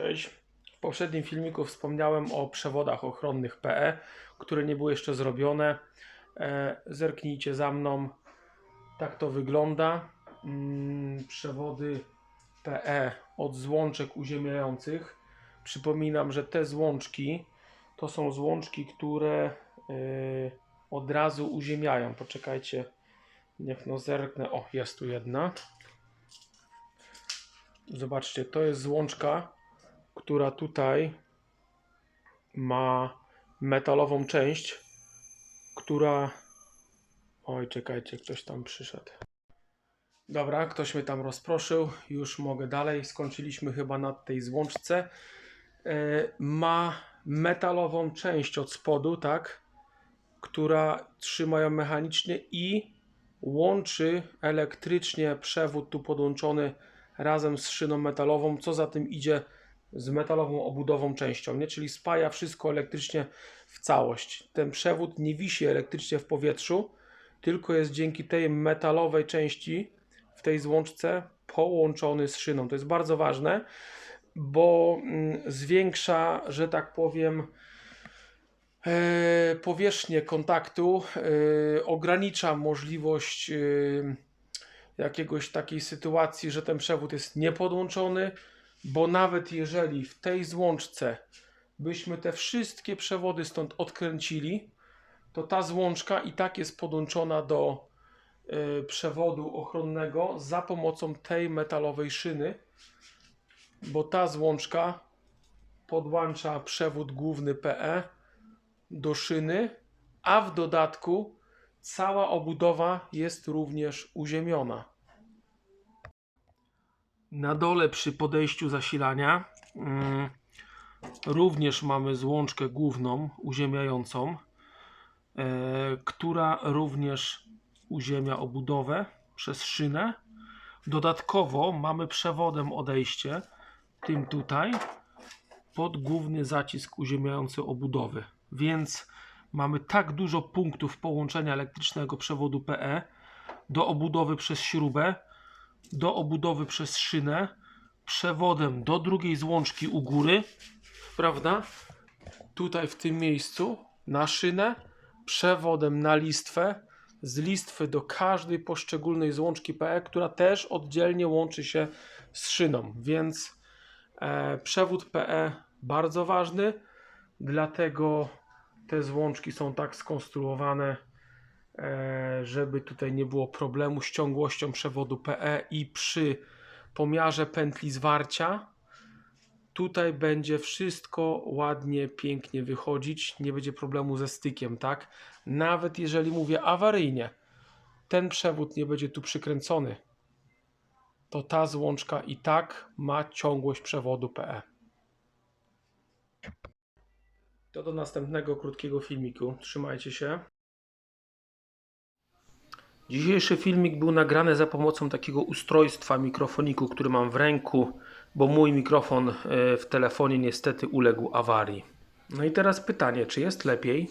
Cześć. W poprzednim filmiku wspomniałem o przewodach ochronnych PE, które nie były jeszcze zrobione. E, zerknijcie za mną. Tak to wygląda. Mm, przewody PE od złączek uziemiających. Przypominam, że te złączki to są złączki, które y, od razu uziemiają. Poczekajcie, niech no zerknę. O, jest tu jedna. Zobaczcie, to jest złączka, która tutaj ma metalową część, która. Oj, czekajcie, ktoś tam przyszedł. Dobra, ktoś mnie tam rozproszył. Już mogę dalej. Skończyliśmy chyba na tej złączce. E, ma metalową część od spodu, tak? Która trzyma ją mechanicznie i łączy elektrycznie przewód tu podłączony razem z szyną metalową, co za tym idzie z metalową obudową częścią, nie? czyli spaja wszystko elektrycznie w całość. Ten przewód nie wisi elektrycznie w powietrzu, tylko jest dzięki tej metalowej części w tej złączce połączony z szyną. To jest bardzo ważne, bo mm, zwiększa, że tak powiem, e, powierzchnię kontaktu, e, ogranicza możliwość e, jakiegoś takiej sytuacji, że ten przewód jest niepodłączony, bo nawet jeżeli w tej złączce byśmy te wszystkie przewody stąd odkręcili, to ta złączka i tak jest podłączona do y, przewodu ochronnego za pomocą tej metalowej szyny, bo ta złączka podłącza przewód główny PE do szyny, a w dodatku cała obudowa jest również uziemiona. Na dole przy podejściu zasilania mm, również mamy złączkę główną uziemiającą, e, która również uziemia obudowę przez szynę. Dodatkowo mamy przewodem odejście, tym tutaj, pod główny zacisk uziemiający obudowy. Więc mamy tak dużo punktów połączenia elektrycznego przewodu PE do obudowy przez śrubę, do obudowy przez szynę, przewodem do drugiej złączki u góry, prawda? Tutaj w tym miejscu na szynę, przewodem na listwę, z listwy do każdej poszczególnej złączki PE, która też oddzielnie łączy się z szyną, więc e, przewód PE bardzo ważny, dlatego te złączki są tak skonstruowane, żeby tutaj nie było problemu z ciągłością przewodu PE i przy pomiarze pętli zwarcia tutaj będzie wszystko ładnie, pięknie wychodzić, nie będzie problemu ze stykiem, tak? Nawet jeżeli mówię awaryjnie, ten przewód nie będzie tu przykręcony, to ta złączka i tak ma ciągłość przewodu PE. To do następnego krótkiego filmiku. Trzymajcie się. Dzisiejszy filmik był nagrany za pomocą takiego ustrojstwa mikrofoniku, który mam w ręku, bo mój mikrofon e, w telefonie niestety uległ awarii. No i teraz pytanie, czy jest lepiej